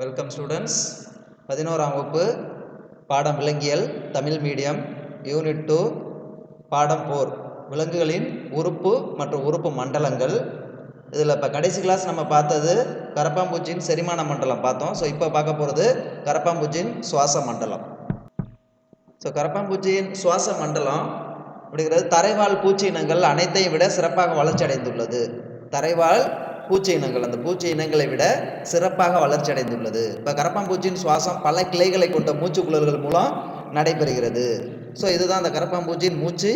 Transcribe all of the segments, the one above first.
Welcome students பதினோராம் வகுப்பு பாடம் விலங்கியல் தமிழ் மீடியம் யூனிட் டூ பாடம் போர் விலங்குகளின் உறுப்பு மற்றும் உறுப்பு மண்டலங்கள். இதில் இப்போ கடைசி கிளாஸ் நம்ம பார்த்தது கரப்பாம்பூச்சியின் செரிமான மண்டலம் பார்த்தோம். ஸோ இப்போ பார்க்க போகிறது கரப்பாம்பூச்சியின் சுவாச மண்டலம். ஸோ கரப்பாம்பூச்சியின் சுவாச மண்டலம் அப்படிங்கிறது தரைவாழ் பூச்சி இனங்கள் அனைத்தையும் விட சிறப்பாக வளர்ச்சி அடைந்துள்ளது தரைவாழ் பூச்சி இனங்கள். அந்த பூச்சி இனங்களை விட சிறப்பாக வளர்ச்சி அடைந்துள்ளது. இப்போ கரப்பாம்பூச்சியின் சுவாசம் பல கிளைகளை கொண்ட மூச்சு குழல்கள் மூலம் நடைபெறுகிறது. ஸோ இதுதான் அந்த கரப்பாம்பூச்சியின் மூச்சு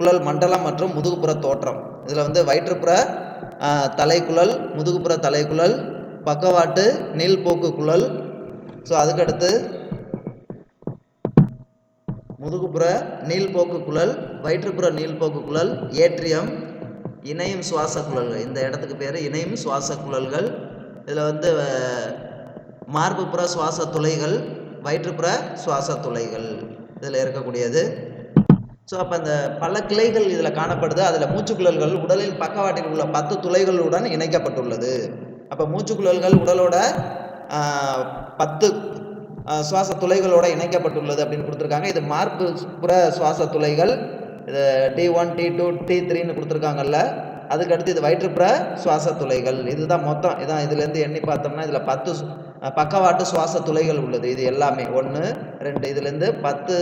குழல் மண்டலம் மற்றும் முதுகுப்புற தோற்றம். இதில் வந்து வயிற்றுப்புற தலைக்குழல் முதுகுப்புற தலைக்குழல் பக்கவாட்டு நீள்போக்கு குழல். ஸோ அதுக்கடுத்து முதுகுப்புற நீள்போக்கு குழல் வயிற்றுப்புற நீள்போக்கு குழல் ஏட்ரியம் இணையும் சுவாச குழல்கள் இந்த இடத்துக்கு பேர் இணையும் சுவாச குழல்கள் இதில் வந்து மார்புப்புற சுவாச துளைகள் வயிற்றுப்புற சுவாச துளைகள் இதில் இருக்கக்கூடியது. ஸோ அப்போ அந்த பல கிளைகள் இதில் காணப்படுது. அதில் மூச்சுக்குழல்கள் உடலின் பக்கவாட்டில் உள்ள பத்து துளைகளுடன் இணைக்கப்பட்டுள்ளது. அப்போ மூச்சுக்குழல்கள் உடலோட பத்து சுவாச துளைகளோடு இணைக்கப்பட்டுள்ளது அப்படின்னு கொடுத்துருக்காங்க. இது மார்பு புற சுவாச துளைகள் இது T one T two T த்ரீன்னு கொடுத்துருக்காங்கல்ல. அதுக்கடுத்து இது வயிற்றுப்புற சுவாச துளைகள் இதுதான் மொத்தம். இதான் இதுலேருந்து எண்ணி பார்த்தோம்னா இதில் பத்து பக்கவாட்டு சுவாச துளைகள் உள்ளது. இது எல்லாமே. ஒன்று ரெண்டு இதுலேருந்து பத்து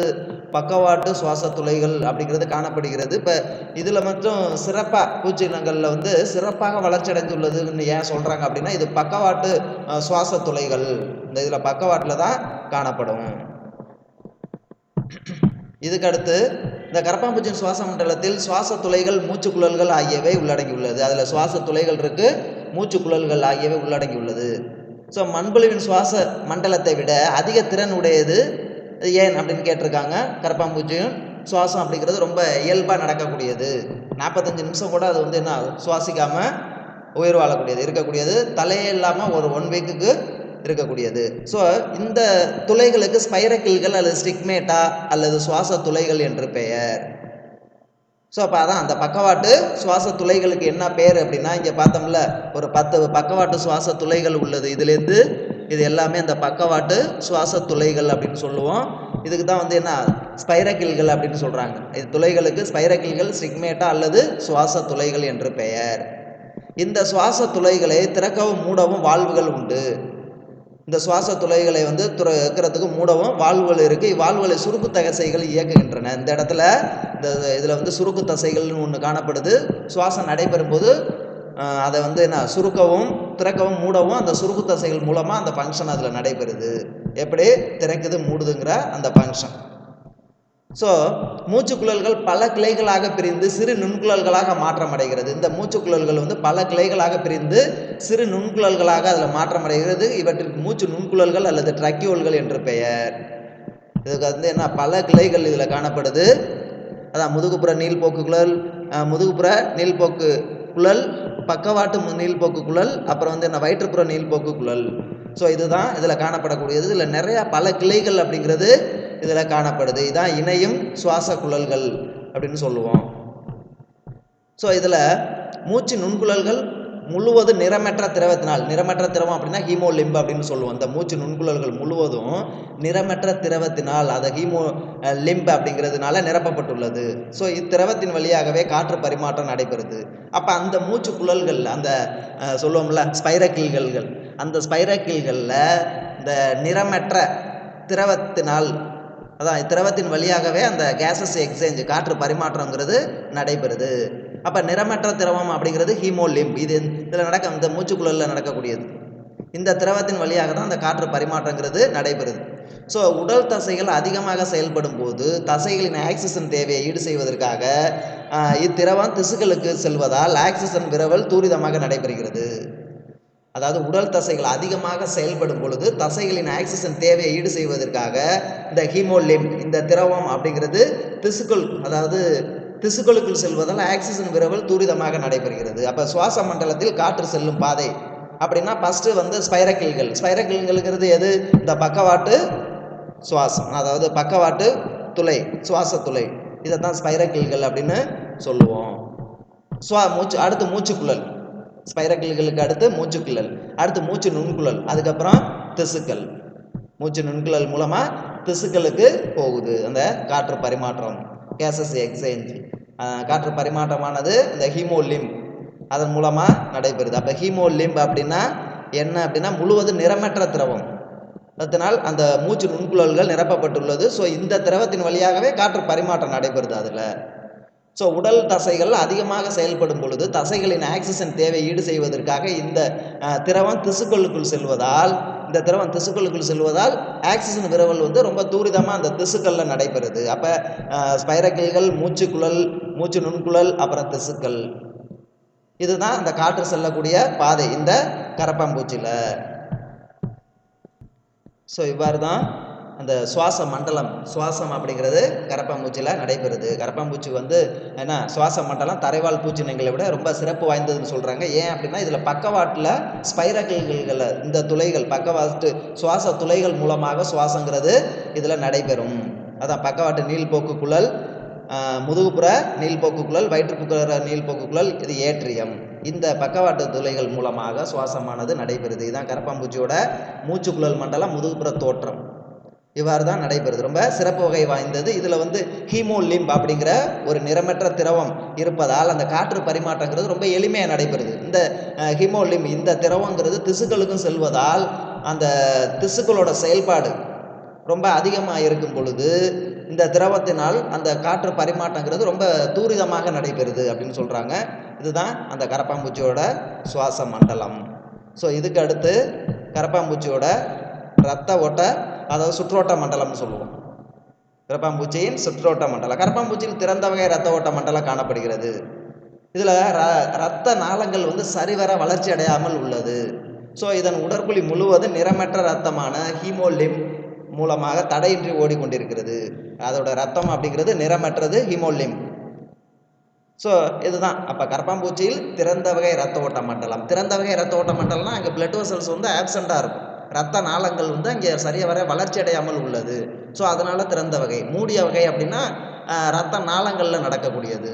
பக்கவாட்டு சுவாச துளைகள் அப்படிங்கிறது காணப்படுகிறது. இப்போ இதில் மட்டும் சிறப்பாக பூச்சினங்களில் வந்து சிறப்பாக வளர்ச்சி அடைந்துள்ளதுன்னு ஏன் சொல்கிறாங்க அப்படின்னா இது பக்கவாட்டு சுவாச துளைகள் இந்த இதில் பக்கவாட்டில் தான் காணப்படும். இதுக்கடுத்து இந்த கரப்பாம்பூச்சியின் சுவாச மண்டலத்தில் சுவாச துளைகள் மூச்சுக்குழல்கள் ஆகியவை உள்ளடங்கியுள்ளது. அதில் சுவாச துளைகள் இருக்கு மூச்சுக்குழல்கள் ஆகியவை உள்ளடங்கியுள்ளது. ஸோ மண்புழுவின் சுவாச மண்டலத்தை விட அதிக திறன் உடையது ஏன் அப்படின்னு கேட்டிருக்காங்க. கரப்பாம்பூச்சியும் சுவாசம் அப்படிங்கிறது ரொம்ப இயல்பாக நடக்கக்கூடியது. நாற்பத்தஞ்சு நிமிஷம் கூட அது வந்து என்ன சுவாசிக்காமல் உயிர் வாழக்கூடியது இருக்கக்கூடியது. தலையே இல்லாமல் ஒரு ஒன் வீக்குக்கு இருக்கக்கூடியது. ஸோ இந்த துளைகளுக்கு ஸ்பைரக்கிள்கள் அல்லது ஸ்டிக்மேட்டா அல்லது சுவாச துளைகள் என்று பெயர். ஸோ அப்போ அதான் அந்த பக்கவாட்டு சுவாச துளைகளுக்கு என்ன பேர் அப்படின்னா இங்கே பார்த்தோம்ல ஒரு பத்து பக்கவாட்டு சுவாச துளைகள் உள்ளது. இதுலேருந்து இது எல்லாமே அந்த பக்கவாட்டு சுவாச துளைகள் அப்படின்னு சொல்லுவோம். இதுக்கு தான் வந்து என்ன ஸ்பைரக்கிள்கள் அப்படின்னு சொல்கிறாங்க இது துளைகளுக்கு ஸ்பைரக்கிள்கள் ஸ்டிக்மேட்டா அல்லது சுவாச துளைகள் என்று பெயர். இந்த சுவாச துளைகளை திறக்கவும் மூடவும் வாழ்வுகள் உண்டு. இந்த சுவாச துளைகளை வந்து துறக்கிறதுக்கு மூடவும் வால்வுகள் இருக்குது இவ்வால்வுகளை சுருக்கு தசைகள் இயக்குகின்றன. இந்த இடத்துல இந்த இதில் வந்து சுருக்கு தசைகள்னு ஒன்று காணப்படுது. சுவாசம் நடைபெறும் போது அதை வந்து என்ன சுருக்கவும் திறக்கவும் மூடவும் அந்த சுருக்கு தசைகள் மூலமாக அந்த ஃபங்க்ஷன் அதில் நடைபெறுது. எப்படி? திறக்குது மூடுதுங்கிற அந்த ஃபங்க்ஷன் ஸோ மூச்சுக்குழல்கள் பல கிளைகளாக பிரிந்து சிறு நுண்குழல்களாக மாற்றமடைகிறது. இந்த மூச்சுக்குழல்கள் வந்து பல கிளைகளாக பிரிந்து சிறு நுண்குழல்களாக அதில் மாற்றமடைகிறது. இவற்றிற்கு மூச்சு நுண்குழல்கள் அல்லது ட்ரக்கியோல்கள் என்று பெயர். இதுக்கு வந்து என்ன? பல கிளைகள் இதில் காணப்படுது. அதான் முதுகுப்புற நீள்போக்கு குழல் முதுகுப்புற நீள்போக்கு குழல் பக்கவாட்டு நீள்போக்கு குழல் அப்புறம் வந்து என்ன? வயிற்றுப்புற நீள்போக்கு குழல். ஸோ இதுதான் இதில் காணப்படக்கூடியது. இதில் நிறையா பல கிளைகள் அப்படிங்கிறது இதில் காணப்படுது. இதான் இணையும் சுவாச குழல்கள் அப்படின்னு சொல்லுவோம். ஸோ இதில் மூச்சு நுண்குழல்கள் முழுவதும் நிறமற்ற திரவத்தினால் நிறமற்ற திரவம் அப்படின்னா ஹீமோலிம்பு அப்படின்னு சொல்லுவோம். இந்த மூச்சு நுண்குழல்கள் முழுவதும் நிறமற்ற திரவத்தினால் அதை ஹீமோ லிம்பு அப்படிங்கிறதுனால நிரப்பப்பட்டுள்ளது. ஸோ இத்திரவத்தின் வழியாகவே காற்று பரிமாற்றம் நடைபெறுது. அப்போ அந்த மூச்சு குழல்கள் அந்த சொல்லுவோம்ல ஸ்பைரக்கிள்கள் அந்த ஸ்பைரக்கிள்களில் இந்த நிறமற்ற திரவத்தினால் அதான் திரவத்தின் வழியாகவே அந்த கேசஸ் எக்ஸ்சேஞ்சு காற்று பரிமாற்றங்கிறது நடைபெறுது. அப்போ நிறமற்ற திரவம் அப்படிங்கிறது ஹீமோலிம் இது இதில் நடக்க இந்த மூச்சுக்குழலில் நடக்கக்கூடியது. இந்த திரவத்தின் வழியாக தான் அந்த காற்று பரிமாற்றங்கிறது நடைபெறுது. ஸோ உடல் தசைகள் அதிகமாக செயல்படும் போது தசைகளின் ஆக்சிஜன் தேவையை ஈடு செய்வதற்காக இத்திரவம் திசுக்களுக்கு செல்வதால் ஆக்சிஜன் விரவல் துரிதமாக நடைபெறுகிறது. அதாவது உடல் தசைகள் அதிகமாக செயல்படும் பொழுது தசைகளின் ஆக்சிஜன் தேவையை ஈடு செய்வதற்காக இந்த ஹீமோலிம் இந்த திரவம் அப்படிங்கிறது திசுக்கள் அதாவது திசுக்களுக்குள் செல்வதால் ஆக்சிஜன் விரவல் துரிதமாக நடைபெறுகிறது. அப்போ சுவாச மண்டலத்தில் காற்று செல்லும் பாதை. அப்படின்னா ஃபஸ்ட்டு வந்து ஸ்பைரக்கிள்கள் ஸ்பைரக்கிள்களுங்கிறது எது? இந்த பக்கவாட்டு சுவாசம். அதாவது பக்கவாட்டு துளை சுவாச துளை. இதை தான் ஸ்பைரக்கிள்கள் அப்படின்னு சொல்லுவோம். சுவா மூச்சு அடுத்து மூச்சுக்குழல். ஸ்பைரக்கிள்களுக்கு அடுத்து மூச்சுக்குழல் அடுத்து மூச்சு நுண்குழல் அதுக்கப்புறம் திசுக்கள். மூச்சு நுண்குழல் மூலமாக திசுக்களுக்கு போகுது அந்த காற்று பரிமாற்றம். கேசஸ் எக்ஸ்சேஞ்ச் காற்று பரிமாற்றமானது இந்த ஹீமோலிம். அதன் மூலமாக நடைபெறுது. அப்போ ஹீமோலிம் அப்படின்னா என்ன அப்படின்னா முழுவதும் நிறமற்ற திரவம். அதனால் அந்த மூச்சு நுண்குழல்கள் நிரப்பப்பட்டுள்ளது. ஸோ இந்த திரவத்தின் வழியாகவே காற்று பரிமாற்றம் நடைபெறுது அதில். ஸோ உடல் தசைகள் அதிகமாக செயல்படும் பொழுது தசைகளின் ஆக்சிஜன் தேவை ஈடு செய்வதற்காக இந்த திரவம் திசுக்களுக்குள் செல்வதால் இந்த திரவம் திசுக்களுக்குள் செல்வதால் ஆக்சிஜன் விரவல் வந்து ரொம்ப தூரிதமாக அந்த திசுக்களில் நடைபெறுது. அப்போ ஸ்பைரக்கிள்கள் மூச்சுக்குழல் மூச்சு நுண்குழல் அப்புறம் திசுக்கள். இதுதான் அந்த காற்று செல்லக்கூடிய பாதை இந்த கரப்பாம்பூச்சியில் ஸோ இவ்வாறு தான் அந்த சுவாச மண்டலம் சுவாசம் அப்படிங்கிறது கரப்பாம்பூச்சியில் நடைபெறுது. கரப்பாம்பூச்சி வந்து என்ன சுவாச மண்டலம் தரைவாழ் பூச்சினங்களை விட ரொம்ப சிறப்பு வாய்ந்ததுன்னு சொல்கிறாங்க ஏன் அப்படின்னா இதில் பக்கவாட்டில் ஸ்பைரகல்களில் இந்த துளைகள் பக்கவாட்டு சுவாச துளைகள் மூலமாக சுவாசங்கிறது இதில் நடைபெறும். அதான் பக்கவாட்டு நீள்போக்கு குழல் முதுகுப்புற நீள்போக்கு குழல் வயிற்றுப்புற நீள்போக்கு குழல் இது ஏற்றியம் இந்த பக்கவாட்டு துளைகள் மூலமாக சுவாசமானது நடைபெறுது. இதுதான் கரப்பாம்பூச்சியோட மூச்சுக்குழல் மண்டலம் முதுகுப்புற தோற்றம். இவ்வாறு தான் நடைபெறுது. ரொம்ப சிறப்பு வகை வாய்ந்தது. இதில் வந்து ஹீமோலிம்ப் அப்படிங்கிற ஒரு நிறமற்ற திரவம் இருப்பதால் அந்த காற்று பரிமாற்றங்கிறது ரொம்ப எளிமையாக நடைபெறுது. இந்த ஹீமோலிம் இந்த திரவங்கிறது திசுக்களுக்கும் செல்வதால் அந்த திசுக்களோட செயல்பாடு ரொம்ப அதிகமாக இருக்கும் பொழுது இந்த திரவத்தினால் அந்த காற்று பரிமாற்றங்கிறது ரொம்ப தூரிதமாக நடைபெறுது அப்படின்னு சொல்கிறாங்க இதுதான் அந்த கரப்பாம்பூச்சியோட சுவாச மண்டலம். ஸோ இதுக்கு அடுத்து கரப்பாம்பூச்சியோட ரத்த ஓட்ட அதாவது சுற்றோட்ட மண்டலம்னு சொல்லுவோம். கரப்பாம்பூச்சியின் சுற்றோட்ட மண்டலம். கரப்பாம்பூச்சியில் திறந்த வகை ரத்த ஓட்ட மண்டலம் காணப்படுகிறது. இதில் ர ரத்த நாளங்கள் வந்து சரிவர வளர்ச்சி அடையாமல் உள்ளது. ஸோ இதன் உடற்குழி முழுவதும் நிறமற்ற ரத்தமான ஹீமோலிம் மூலமாக தடையின்றி ஓடிக்கொண்டிருக்கிறது. அதோட ரத்தம் அப்படிங்கிறது நிறமற்றது ஹீமோலிம். ஸோ இதுதான். அப்போ கரப்பாம்பூச்சியில் திறந்த வகை ரத்த ஓட்ட மண்டலம். திறந்த வகை ரத்த ஓட்ட மண்டலம்னா அங்கே பிளட் வெசல்ஸ் வந்து ஆப்சண்ட்டாக இருக்கும். ரத்த நாளங்கள் வந்து அங்கே சரியாக வர வளர்ச்சி அடையாமல் உள்ளது. ஸோ அதனால் திறந்த வகை. மூடிய வகை அப்படின்னா ரத்த நாளங்களில் நடக்கக்கூடியது.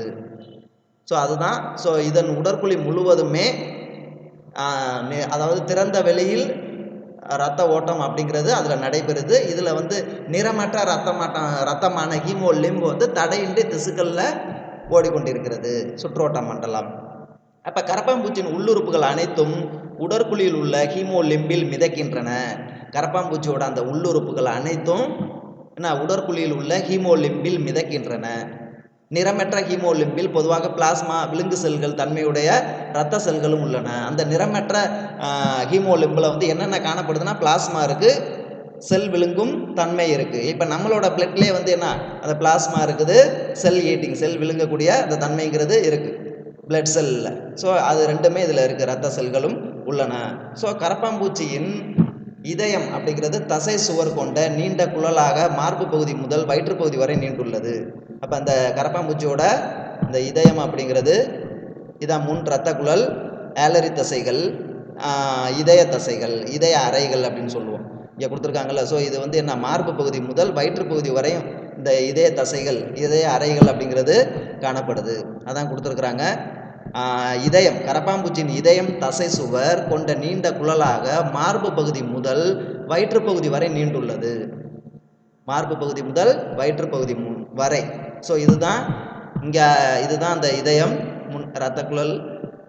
ஸோ அதுதான். ஸோ இதன் உடற்குழி முழுவதுமே அதாவது திறந்த வெளியில் ரத்த ஓட்டம் அப்படிங்கிறது அதில் நடைபெறுது. இதில் வந்து நிறமற்ற ரத்தமாட்டம் ரத்தமான ஹீமோ லிம்பு வந்து தடையின்றி திசுக்களில் ஓடிக்கொண்டிருக்கிறது. சுற்றோட்ட மண்டலம். அப்போ கரப்பாம்பூச்சியின் உள்ளுறுப்புகள் அனைத்தும் உடற்குழியில் உள்ள ஹீமோ லிம்பில் மிதக்கின்றன. கரப்பாம்பூச்சியோட அந்த உள்ளுறுப்புகள் அனைத்தும் என்ன? உடற்குழியில் உள்ள ஹீமோ லிம்பில் மிதக்கின்றன. நிறமற்ற ஹீமோலிம்பில் பொதுவாக பிளாஸ்மா விலங்கு செல்கள் தன்மையுடைய இரத்த செல்களும் உள்ளன. அந்த நிறமற்ற ஹீமோலிம்பில் வந்து என்னென்ன காணப்படுதுன்னா பிளாஸ்மா இருக்குது செல் விழுங்கும் தன்மை இருக்குது இப்போ நம்மளோட பிளட்லேயே வந்து என்ன? அந்த பிளாஸ்மா இருக்குது செல் ஈட்டிங் செல் விழுங்கக்கூடிய அந்த தன்மைங்கிறது இருக்குது பிளட் செல்லில் ஸோ அது ரெண்டுமே இதில் இருக்குது ரத்த செல்களும் உள்ளன. ஸோ கரப்பாம்பூச்சியின் இதயம் அப்படிங்கிறது தசை சுவர் கொண்ட நீண்ட குழலாக மார்பு பகுதி முதல் வயிற்றுப்பகுதி வரை நீண்டுள்ளது. அப்போ அந்த கரப்பாம்பூச்சியோட இந்த இதயம் அப்படிங்கிறது இதான் முன் இரத்த குழல் ஏலரி தசைகள் இதய தசைகள் இதய அறைகள் அப்படின்னு சொல்லுவோம். இங்கே கொடுத்துருக்காங்கல்ல ஸோ இது வந்து என்ன மார்பு பகுதி முதல் வயிற்று பகுதி வரையும் இந்த இதய தசைகள் இதய அறைகள் அப்படிங்கிறது காணப்படுது. அதான் கொடுத்துருக்குறாங்க. இதயம் கரப்பாம்பூச்சியின் இதயம் தசை சுவர் கொண்ட நீண்ட குழலாக மார்பு பகுதி முதல் வயிற்றுப்பகுதி வரை நீண்டுள்ளது. மார்பு பகுதி முதல் வயிற்றுப்பகுதி வரை. ஸோ இதுதான் இங்கே இதுதான் அந்த இதயம் முன் இரத்த குழல்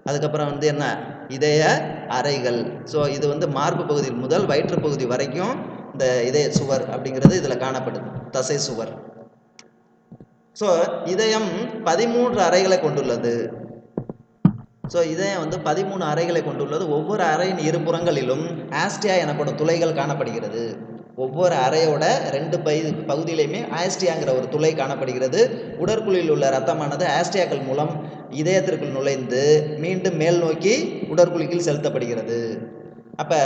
அதுக்கப்புறம் வந்து என்ன? இதய அறைகள். ஸோ இது வந்து மார்பு பகுதி முதல் வயிற்றுப்பகுதி வரைக்கும் இந்த இதய சுவர் அப்படிங்கிறது இதில் காணப்படுது. தசை சுவர். ஸோ இதயம் பதிமூன்று அறைகளை கொண்டுள்ளது. ஸோ இதயம் வந்து பதிமூணு அறைகளை கொண்டுள்ளது. ஒவ்வொரு அறையின் இருபுறங்களிலும் ஆஸ்டியா எனப்படும் துளைகள் காணப்படுகிறது. ஒவ்வொரு அறையோட ரெண்டு பை பகுதியிலையுமே ஆஸ்டியாங்கிற ஒரு துளை காணப்படுகிறது. உடற்குழியில் உள்ள இரத்தமானது ஆஸ்டியாக்கள் மூலம் இதயத்திற்குள் நுழைந்து மீண்டும் மேல் நோக்கி உடற்குழிக்குள் செலுத்தப்படுகிறது. அப்போ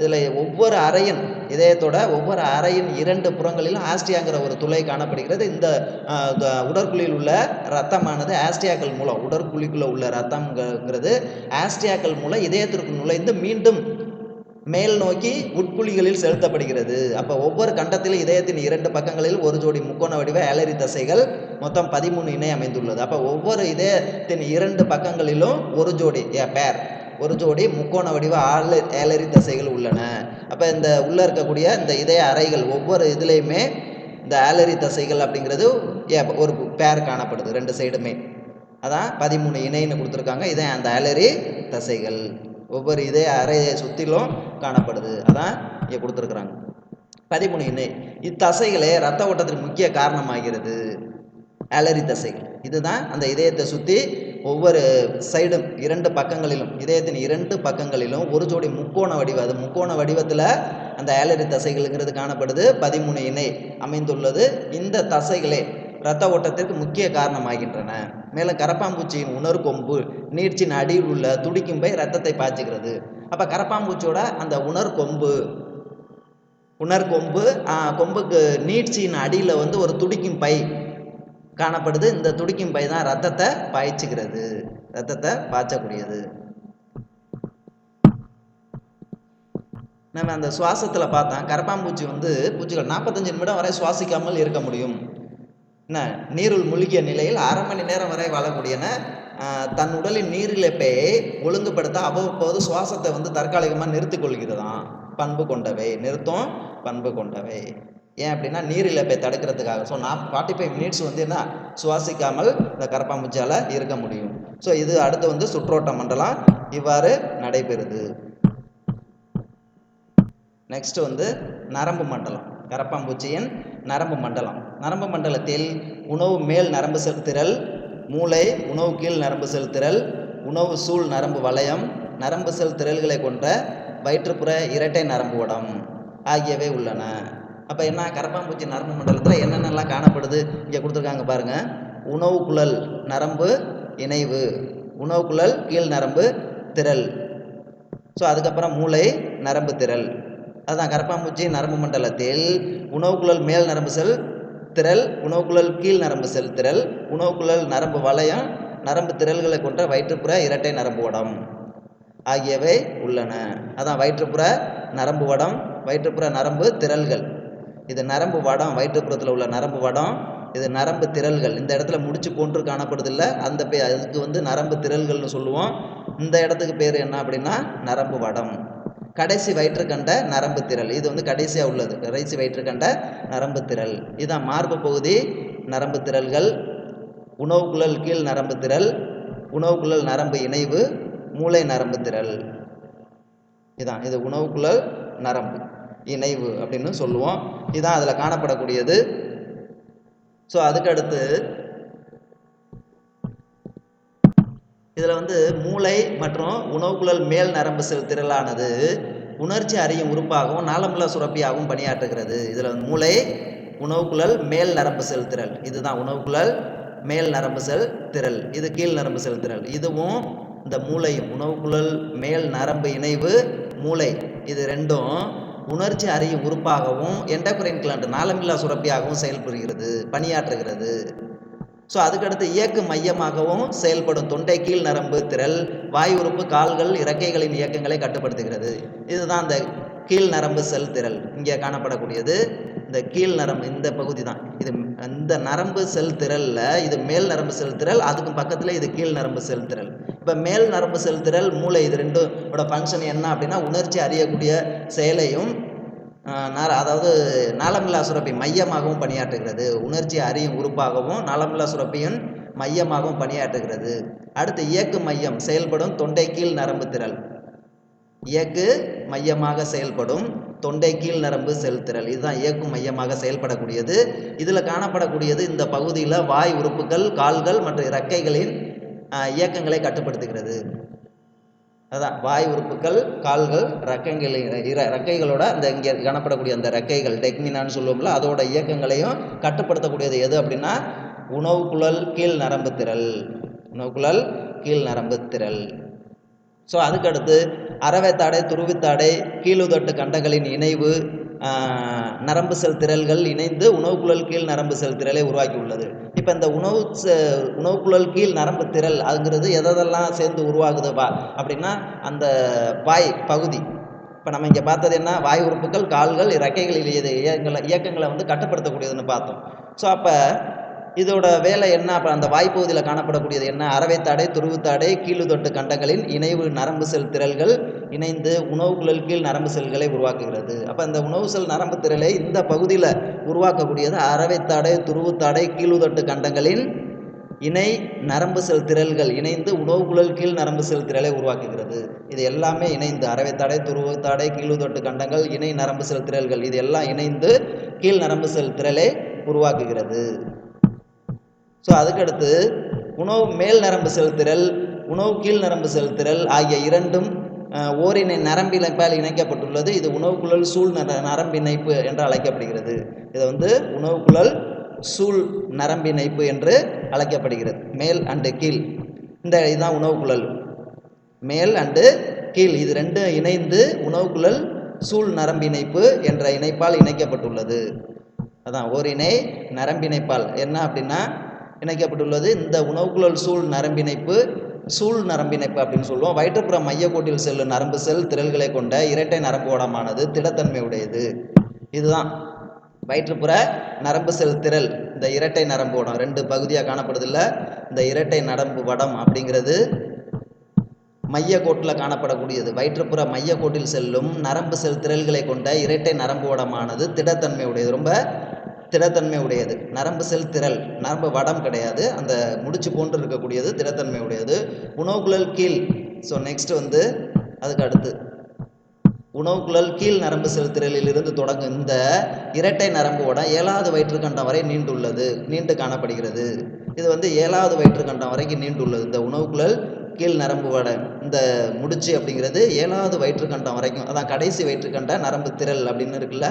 இதில் ஒவ்வொரு அறையின் இதயத்தோட ஒவ்வொரு அறையின் இரண்டு புறங்களிலும் ஆஸ்டியாங்கிற ஒரு துளை காணப்படுகிறது. இந்த உடற்குழியில் உள்ள ரத்தமானது ஆஸ்டியாக்கள் மூலம் உடற்குழிக்குள்ளே உள்ள ரத்தம்ங்கிறது ஆஸ்டியாக்கள் மூலம் இதயத்திற்கு நுழைந்து மீண்டும் மேல் நோக்கி உட்குழிகளில் செலுத்தப்படுகிறது. அப்போ ஒவ்வொரு கண்டத்திலும் இதயத்தின் இரண்டு பக்கங்களில் ஒரு ஜோடி முக்கோண வடிவ ஏலரி தசைகள் மொத்தம் பதிமூணு இணை அமைந்துள்ளது. அப்போ ஒவ்வொரு இதயத்தின் இரண்டு பக்கங்களிலும் ஒரு ஜோடி ஏ பேர் ஒரு ஜோடி முக்கோண வடிவ ஆல ஏலரி தசைகள் உள்ளன. அப்போ இந்த உள்ளே இருக்கக்கூடிய இந்த இதய அறைகள் ஒவ்வொரு இதுலேயுமே இந்த ஆலரி தசைகள் அப்படிங்கிறது ஏ- ஒரு பேர் காணப்படுது ரெண்டு சைடுமே அதான் பதிமூணு இணைன்னு கொடுத்துருக்காங்க. இதான் அந்த ஆலரி தசைகள். ஒவ்வொரு இதய அறையை சுற்றிலும் காணப்படுது. அதான் இங்கே கொடுத்துருக்குறாங்க. பதிமூணு இணை. இத்தசைகளே ரத்த ஓட்டத்திற்கு முக்கிய காரணமாகிறது. ஆலரி தசைகள். இதுதான் அந்த இதயத்தை சுற்றி ஒவ்வொரு சைடும் இரண்டு பக்கங்களிலும் இதயத்தின் இரண்டு பக்கங்களிலும் ஒரு ஜோடி முக்கோண வடிவம். அது முக்கோண வடிவத்தில் அந்த ஏலரி தசைகள்ங்கிறது காணப்படுது. பதிமூணு இணை அமைந்துள்ளது. இந்த தசைகளே இரத்த ஓட்டத்திற்கு முக்கிய காரணமாகின்றன. மேலும் கரப்பாம்பூச்சியின் உணர்கொம்பு நீர்ச்சின் அடியில் உள்ள துடிக்கும் போய் ரத்தத்தை பாய்ச்சிக்கிறது அப்போ கரப்பாம்பூச்சியோட அந்த உணர்கொம்பு உணர்கொம்பு கொம்புக்கு நீட்சியின் அடியில் வந்து ஒரு துடிக்கும் பை காணப்படுது. இந்த துடிக்கும் பை தான் ரத்தத்தை பாய்ச்சிக்கிறது ரத்தத்தை பாய்ச்சக்கூடியது. நம்ம அந்த சுவாசத்தில் பார்த்தா கரப்பாம்பூச்சி வந்து பூச்சிகள் நாற்பத்தஞ்சு நிமிடம் வரை சுவாசிக்காமல் இருக்க முடியும். என்ன? நீருள் மூழ்கிய நிலையில் அரை மணி நேரம் வரை வாழக்கூடியன. தன் உடலின் நீரிழப்பை ஒழுங்குபடுத்த அவ்வப்போது சுவாசத்தை வந்து தற்காலிகமாக நிறுத்திக் கொள்கிறதாம். பண்பு கொண்டவை. நிறுத்தும் பண்பு கொண்டவை. ஏன் அப்படின்னா நீரிழப்பை தடுக்கிறதுக்காக. ஸோ நான் ஃபார்ட்டி ஃபைவ் மினிட்ஸ் வந்து என்ன சுவாசிக்காமல் இந்த கரப்பாம்பூச்சியால் இருக்க முடியும். ஸோ இது அடுத்து வந்து சுற்றோட்ட மண்டலம். இவ்வாறு நடைபெறுது. நெக்ஸ்ட் வந்து நரம்பு மண்டலம். கரப்பாம்பூச்சியின் நரம்பு மண்டலம். நரம்பு மண்டலத்தில் உணவு மேல் நரம்பு செலுத்திரல் மூளை உணவு கீழ் நரம்பு செலுத்திரல் உணவு சூழ் நரம்பு வளையம் நரம்பு செல் திரள்களை கொண்ட வயிற்றுப்புற இரட்டை நரம்பு உடம் ஆகியவை உள்ளன. அப்போ என்ன? கரப்பாம்பூச்சி நரம்பு மண்டலத்தில் என்னென்னலாம் காணப்படுது? இங்கே கொடுத்துருக்காங்க பாருங்க. உணவு குழல் நரம்பு இணைவு. உணவு குழல் கீழ் நரம்பு திரள். ஸோ அதுக்கப்புறம் மூளை நரம்பு திரள். அதுதான் கரப்பாம்பூச்சி நரம்பு மண்டலத்தில் உணவுக்குழல் மேல் நரம்பு செல் திரள். உணவுக்குழல் கீழ் நரம்பு செல் திரள். உணவுக்குழல் நரம்பு வளையம் நரம்பு திரள்களை கொண்ட வயிற்றுப்புற இரட்டை நரம்பு வடம் ஆகியவை உள்ளன. அதான் வயிற்றுப்புற நரம்பு வடம் வயிற்றுப்புற நரம்பு திரள்கள். இது நரம்பு வடம் வயிற்றுப்புறத்தில் உள்ள நரம்பு வடம் இது நரம்பு திரள்கள். இந்த இடத்துல முடிச்சு போன்று காணப்படுதில்ல அந்த பே அதுக்கு வந்து நரம்பு திரள்கள்னு சொல்லுவோம். இந்த இடத்துக்கு பேர் என்ன அப்படின்னா நரம்பு வடம். கடைசி வயிற்றுக்கண்ட நரம்பு திரள். இது வந்து கடைசியாக உள்ளது. கடைசி வயிற்றுக்கண்ட நரம்பு திரள். இதுதான் மார்பு பகுதி நரம்பு திரள்கள். உணவுக்குழல் கீழ் நரம்பு திரள். உணவுக்குழல் நரம்பு இணைவு. மூளை நரம்பு திரள். இதான். இது உணவுக்குழல் நரம்பு. இணைவு அப்படின்னு சொல்லுவோம். இதுதான் அதில் காணப்படக்கூடியது. ஸோ அதுக்கடுத்து இதில் வந்து மூளை மற்றும் உணவுக்குழல் மேல் நரம்பு செல் திரளானது உணர்ச்சி அறியும் உறுப்பாகவும் நாளம்புல சுரப்பியாகவும் பணியாற்றுகிறது. இதில் வந்து மூளை உணவுக்குழல் மேல் நரம்பு செல் திரள். இதுதான் உணவுக்குழல் மேல் நரம்பு செல் திரள். இது கீழ் நரம்பு செல் திரள். இதுவும் இந்த மூளையும் உணவுக்குழல் மேல் நரம்பு இணைவு மூளை. இது ரெண்டும் உணர்ச்சி அறிய உறுப்பாகவும் எண்டோக்ரைன் கிளாண்ட் நாளமில்லா சுரப்பியாகவும் செயல்புரிகிறது பணியாற்றுகிறது. ஸோ அதுக்கடுத்து இயக்கு மையமாகவும் செயல்படும் தொண்டை கீழ் நரம்பு திரள் வாய் உறுப்பு கால்கள் இறக்கைகளின் இயக்கங்களை கட்டுப்படுத்துகிறது. இதுதான் இந்த கீழ் நரம்பு செல் திரள். இங்கே காணப்படக்கூடியது இந்த கீழ் நரம்பு இந்த பகுதி தான். இது இந்த நரம்பு செல் திரளில் இது மேல் நரம்பு செல் திரள் அதுக்கு பக்கத்தில் இது கீழ் நரம்பு செல் திரள். இப்போ மேல் நரம்பு செல் மூளை இது ரெண்டோட ஃபங்க்ஷன் என்ன அப்படின்னா உணர்ச்சி அறியக்கூடிய செயலையும் ஆஹ் அதாவது நாளமில்லா சுரப்பி மையமாகவும் பணியாற்றுகிறது. உணர்ச்சி அறியும் உறுப்பாகவும் நாளமில்லா சுரப்பியின் மையமாகவும் பணியாற்றுகிறது. அடுத்து இயக்கு மையம் செயல்படும் தொண்டை கீழ் நரம்பு திரள். இயக்கு மையமாக செயல்படும் தொண்டை கீழ் நரம்பு செலுத்திரல் இதுதான் இயக்கும் மையமாக செயல்படக்கூடியது. இதில் காணப்படக்கூடியது இந்த பகுதியில் வாய் உறுப்புகள் கால்கள் மற்றும் இறக்கைகளின் இயக்கங்களை கட்டுப்படுத்துகிறது. அதான் வாய் உறுப்புகள் கால்கள் ரெக்கைகள் இர ரெக்கைகளோட அந்த இங்கே காணப்படக்கூடிய அந்த ரெக்கைகள் டெக்மினான்னு சொல்லுவோம்ல அதோட இயக்கங்களையும் கட்டுப்படுத்தக்கூடியது எது அப்படின்னா உணவுக்குழல் கீழ் நரம்பு திரள். உணவுக்குழல் கீழ் நரம்பு திரள். ஸோ அதுக்கடுத்து அறவைத்தாடை துருவித்தாடை கீழுதொட்டு கண்டங்களின் இணைவு நரம்பு செல் திரள்கள் இணைந்து உணவுக்குழல் கீழ் நரம்பு செல் திரளை உருவாக்கி உள்ளது இப்போ இந்த உணவு செ- உணவுக்குழல் கீழ் நரம்பு திரள் அதுங்கிறது எதெல்லாம் சேர்ந்து உருவாகுதுப்பா அப்படின்னா அந்த வாய் பகுதி. இப்போ நம்ம இங்கே பார்த்தது என்ன? வாய் உறுப்புகள் கால்கள் இறக்கைகளில் இது இயக்கங்களை இயக்கங்களை வந்து கட்டுப்படுத்தக்கூடியதுன்னு பார்த்தோம். ஸோ அப்போ இதோட வேலை என்ன? அப்போ அந்த வாய்ப்பகுதியில் காணப்படக்கூடியது என்ன? அறவைத்தாடை துருவுத்தாடை கீழுதொட்டு கண்டங்களின் இணைவு நரம்பு செல் திரள்கள் இணைந்து உணவு குழல் கீழ் நரம்பு செல்களை உருவாக்குகிறது. அப்போ இந்த உணவு செல் நரம்பு திரளை இந்த பகுதியில் உருவாக்கக்கூடியது அறவைத்தாடை துருவுத்தாடை கீழு தொட்டு கண்டங்களின் இணை நரம்பு செல் திரள்கள் இணைந்து உணவு குழல் கீழ் நரம்பு செல் திரளை உருவாக்குகிறது. இது எல்லாமே இணைந்து அறவைத்தாடை துருவத்தாடை கீழு தொட்டு கண்டங்கள் இணை நரம்பு செல் திரள்கள் இது எல்லாம் இணைந்து கீழ் நரம்பு செல் திரளை உருவாக்குகிறது. ஸோ அதுக்கடுத்து உணவு மேல் நரம்பு செலுத்துதல் உணவு கீழ் நரம்பு செலுத்துதல் ஆகிய இரண்டும் அஹ், ஓரினை நரம்பிணைப்பால் இணைக்கப்பட்டுள்ளது. இது உணவுக்குழல் சூழ் நர நரம்பிணைப்பு என்று அழைக்கப்படுகிறது. இதை வந்து உணவுக்குழல் சூழ் நரம்பிணைப்பு என்று அழைக்கப்படுகிறது. மேல் அண்டு கீழ். இந்த இதுதான் உணவுக்குழல் மேல் அண்டு கீழ். இது ரெண்டும் இணைந்து உணவுக்குழல் சூழ் நரம்பிணைப்பு என்ற இணைப்பால் இணைக்கப்பட்டுள்ளது. அதான் ஓரிணை நரம்பிணைப்பால் என்ன அப்படின்னா இணைக்கப்பட்டுள்ளது. இந்த உணவுக்குழல் சூழ் நரம்பிணைப்பு சூழ் நரம்பிணைப்பு அப்படின்னு சொல்லுவோம். வயிற்றுப்புற மையக்கோட்டில் செல்லும் நரம்பு செல் திரள்களை கொண்ட இரட்டை நரம்பு ஓடமானது திடத்தன்மை உடையது இதுதான். வயிற்றுப்புற நரம்பு செல் திரள் இந்த இரட்டை நரம்பு ஓடம் ரெண்டு பகுதியாக காணப்படுதில்ல இந்த இரட்டை நரம்பு வடம் அப்படிங்கிறது மையக்கோட்டில் காணப்படக்கூடியது. வயிற்றுப்புற மையக்கோட்டில் செல்லும் நரம்பு செல் திரள்களை கொண்ட இரட்டை நரம்புவடமானது திடத்தன்மை உடையது ரொம்ப திடத்தன்மை உடையது நரம்பு செல் திரள் நரம்பு வடம் கிடையாது. அந்த முடிச்சு போன்று இருக்கக்கூடியது திடத்தன்மை உடையது உணவுக்குழல் கீழ். ஸோ நெக்ஸ்ட் வந்து அதுக்கு அடுத்து. உணவுக்குழல் கீழ் நரம்பு செல் இருந்து தொடங்கும் இந்த இரட்டை நரம்பு உடம் ஏழாவது வயிற்றுக்கண்டம் வரை நீண்டுள்ளது நீண்டு காணப்படுகிறது. இது வந்து ஏழாவது வயிற்றுக்கண்டம் வரைக்கும் நீண்டுள்ளது. இந்த உணவுக்குழல் கீழ் நரம்பு வடை இந்த முடிச்சு அப்படிங்கிறது ஏழாவது வயிற்றுக்கண்டம் வரைக்கும் அதான் கடைசி வயிற்றுக்கண்ட நரம்பு திரள் அப்படின்னு இருக்குல்ல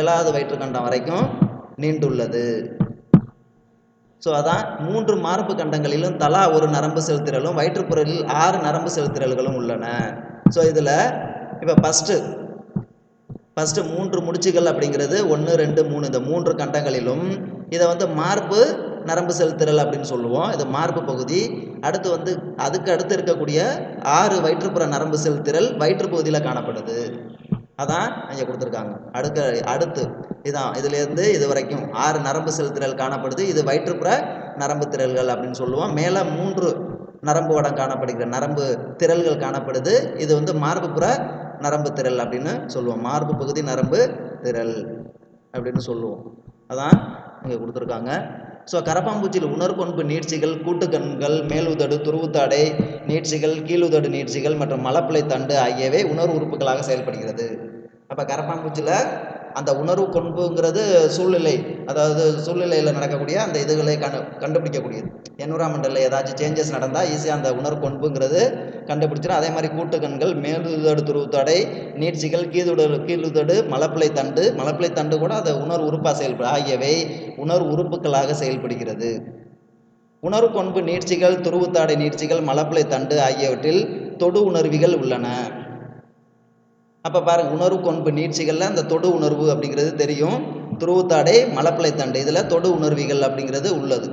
ஏழாவது வயிற்றுக்கண்டம் வரைக்கும் நீண்டுள்ளது. ஸோ அதான் மூன்று மார்பு கண்டங்களிலும் தலா ஒரு நரம்பு செலுத்திரலும் வயிற்றுப்புறலில் ஆறு நரம்பு செலுத்திரல்களும் உள்ளன. ஸோ இதில் இப்போ ஃபஸ்ட்டு ஃபஸ்ட்டு மூன்று முடிச்சுகள் அப்படிங்கிறது ஒன்று ரெண்டு மூணு. இந்த மூன்று கண்டங்களிலும் இதை வந்து மார்பு நரம்பு செலுத்திரல் அப்படின்னு சொல்லுவோம். இது மார்பு பகுதி. அடுத்து வந்து அதுக்கு அடுத்து இருக்கக்கூடிய ஆறு வயிற்றுப்புற நரம்பு செலுத்திரல் வயிற்று பகுதியில் காணப்படுது. அதான் இங்கே கொடுத்துருக்காங்க. அடுக்க அடுத்து இதான் இதுலேருந்து இது வரைக்கும் ஆறு நரம்பு செலுத்திரல் காணப்படுது. இது வயிற்றுப்புற நரம்பு திரள்கள் அப்படின்னு சொல்லுவோம். மேலே மூன்று நரம்பு வடம் காணப்படுகிற நரம்பு திரள்கள் காணப்படுது. இது வந்து மார்புப்புற நரம்பு திரள் அப்படின்னு சொல்லுவோம். மார்பு பகுதி நரம்பு திரள் அப்படின்னு சொல்லுவோம். அதான் இங்கே கொடுத்துருக்காங்க. ஸோ கரப்பாம்பூச்சியில் உணர்கொன்பு நீட்சிகள் கூட்டுக்கண்கள் மேலுதடு துருவுத்தாடை நீட்சிகள் கீழுதடு நீட்சிகள் மற்றும் மலப்பிளை தண்டு ஆகியவை உணர்வு உறுப்புகளாக செயல்படுகிறது. அப்போ கரப்பாம்பூச்சியில் அந்த உணர்வு கொன்புங்கிறது சூழ்நிலை அதாவது சூழ்நிலையில் நடக்கக்கூடிய அந்த இதுகளை கண்டு கண்டுபிடிக்கக்கூடியது. என்விரான்மெண்டலில் ஏதாச்சும் சேஞ்சஸ் நடந்தால் ஈஸியாக அந்த உணர்வு கொன்புங்கிறது கண்டுபிடிச்சிடும் அதே மாதிரி கூட்டுக்கண்கள் மேலுதடு துருவுத்தடை நீட்சிகள் கீழுதடு கீழுதடு மலப்பிளை தண்டு மலப்பிளை தண்டு கூட அந்த உணர்வு உறுப்பாக செயல்படு ஆகியவை உணர்வு உறுப்புகளாக செயல்படுகிறது. உணர்வு கொன்பு நீட்சிகள் துருவுத்தாடை நீட்சிகள் மலப்பிளை தண்டு ஆகியவற்றில் தொடு உணர்விகள் உள்ளன. அப்போ பாருங்க உணர்வு கொண்பு நீட்சிகளில் அந்த தொடு உணர்வு அப்படிங்கிறது தெரியும். துருவுத்தாடை மலப்பிளை தண்டு இதில் தொடு உணர்விகள் அப்படிங்கிறது உள்ளது.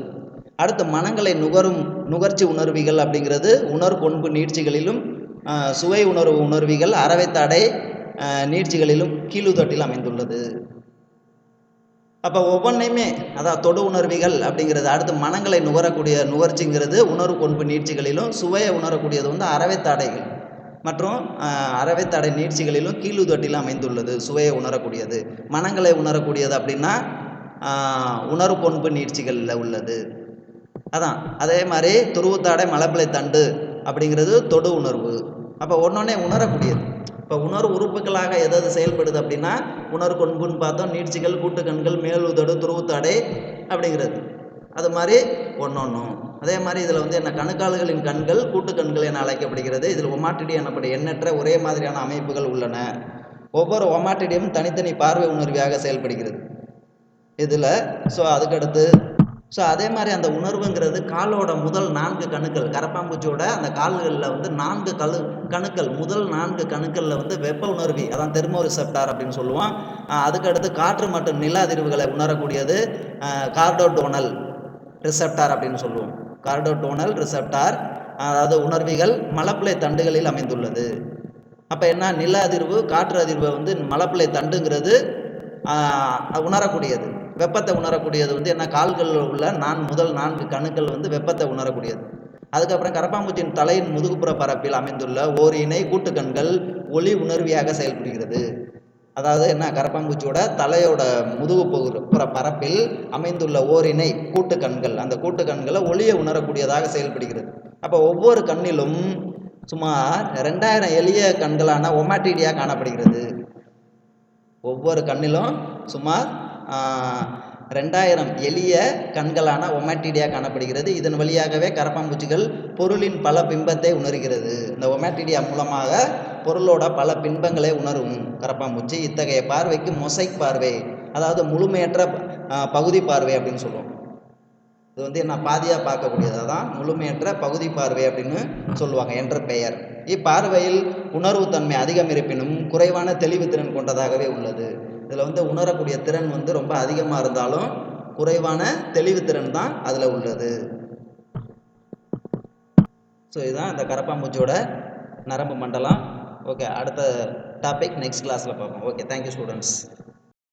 அடுத்து மனங்களை நுகரும் நுகர்ச்சி உணர்விகள் அப்படிங்கிறது உணர் கொண்பு நீட்சிகளிலும் சுவை உணர்வு உணர்விகள் அறவைத்தாடை நீட்சிகளிலும் கீழுதொட்டில் அமைந்துள்ளது. அப்போ ஒவ்வொன்றையுமே அதான் தொடு உணர்விகள் அப்படிங்கிறது அடுத்து மனங்களை நுகரக்கூடிய நுகர்ச்சிங்கிறது உணர்வு கொண்பு நீட்சிகளிலும் சுவையை உணரக்கூடியது வந்து அறவைத்தாடைகள். மற்றும் ஆஹ், தடை நீட்சிகளிலும் கீழுதட்டில் அமைந்துள்ளது சுவையை உணரக்கூடியது. மனங்களை உணரக்கூடியது அப்படின்னா உணர்வு பொன்பு நீட்சிகளில் உள்ளது. அதான். அதே மாதிரி துருவுத்தாடை மலப்பிளை தண்டு அப்படிங்கிறது தொடு உணர்வு. அப்போ ஒன்றொன்னே உணரக்கூடியது. இப்போ உணர்வு உறுப்புகளாக எது எது செயல்படுது அப்படின்னா உணர்வு கொன்புன்னு பார்த்தோம் நீட்சிகள் கூட்டுக்கண்கள் மேலுதடு துருவுத்தாடை அப்படிங்கிறது. அது மாதிரி ஒன்று ஒன்றும் அதே மாதிரி இதில் வந்து என்ன கணுக்கால்களின் கண்கள் கூட்டுக்கண்கள் என அழைக்கப்படுகிறது. இதில் ஒமாட்டிடி எனப்படும் எண்ணற்ற ஒரே மாதிரியான அமைப்புகள் உள்ளன. ஒவ்வொரு ஒமாட்டிடியும் தனித்தனி பார்வை உணர்வியாக செயல்படுகிறது. இதில் ஸோ அதுக்கடுத்து ஸோ அதே மாதிரி அந்த உணர்வுங்கிறது காலோட முதல் நான்கு கணுக்கள் கரப்பாம்பூச்சியோட அந்த கால்களில் வந்து நான்கு கழு கணுக்கள் முதல் நான்கு கணுக்களில் வந்து வெப்ப உணர்வி அதான் தெர்மோ ரிசெப்டார் அப்படின்னு சொல்லுவோம். அதுக்கடுத்து காற்று மற்றும் நில அதிர்வுகளை உணரக்கூடியது கார்டோடோனல் ரிசெப்டார் அப்படின்னு சொல்லுவோம். கார்டோடோனல் ரிசெப்டார் அதாவது உணர்விகள் மலப்பிள்ளை தண்டுகளில் அமைந்துள்ளது. அப்போ என்ன? நில அதிர்வு காற்று அதிர்வு வந்து மலப்பிள்ளை தண்டுங்கிறது உணரக்கூடியது. வெப்பத்தை உணரக்கூடியது வந்து என்ன? கால்களில் உள்ள நான் முதல் நான்கு கணுக்கள் வந்து வெப்பத்தை உணரக்கூடியது. அதுக்கப்புறம் கரப்பாம்பூச்சியின் தலையின் முதுகுப்புற பரப்பில் அமைந்துள்ள ஓர் இணை கூட்டுக்கண்கள் ஒளி உணர்வியாக செயல்படுகிறது. அதாவது என்ன கரப்பாம்பூச்சியோட தலையோட முதுகு புற பரப்பில் அமைந்துள்ள ஓரிணை கூட்டு கண்கள் அந்த கூட்டு கண்களை ஒளியை உணரக்கூடியதாக செயல்படுகிறது. அப்போ ஒவ்வொரு கண்ணிலும் சுமார் ரெண்டாயிரம் எளிய கண்களான ஒமாட்டிடியா காணப்படுகிறது. ஒவ்வொரு கண்ணிலும் சுமார் ரெண்டாயிரம் எளிய கண்களான ஒமாட்டிடியா காணப்படுகிறது. இதன் வழியாகவே கரப்பாம்பூச்சிகள் பொருளின் பல பிம்பத்தை உணர்கிறது. இந்த ஒமாட்டிடியா மூலமாக பொருளோட பல பின்பங்களை உணரும். கரப்பாம்பூச்சி இத்தகைய பார்வைக்கு மொசைக் பார்வை அதாவது முழுமையற்ற பகுதி பார்வை அப்படின்னு சொல்லுவோம். இது வந்து என்ன பாதியாக பார்க்கக்கூடியது தான் முழுமையற்ற பகுதி பார்வை அப்படின்னு சொல்லுவாங்க என்ற பெயர். இப்பார்வையில் உணர்வுத்தன்மை அதிகம் இருப்பினும் குறைவான தெளிவுத்திறன் கொண்டதாகவே உள்ளது. இதில் வந்து உணரக்கூடிய திறன் வந்து ரொம்ப அதிகமாக இருந்தாலும் குறைவான தெளிவுத்திறன் தான் அதில் உள்ளது. ஸோ இதுதான் இந்த கரப்பாம்பூச்சியோட நரம்பு மண்டலம். ஓகே அடுத்த டாபிக் நெக்ஸ்ட் கிளாஸில் பார்ப்போம். Okay thank you students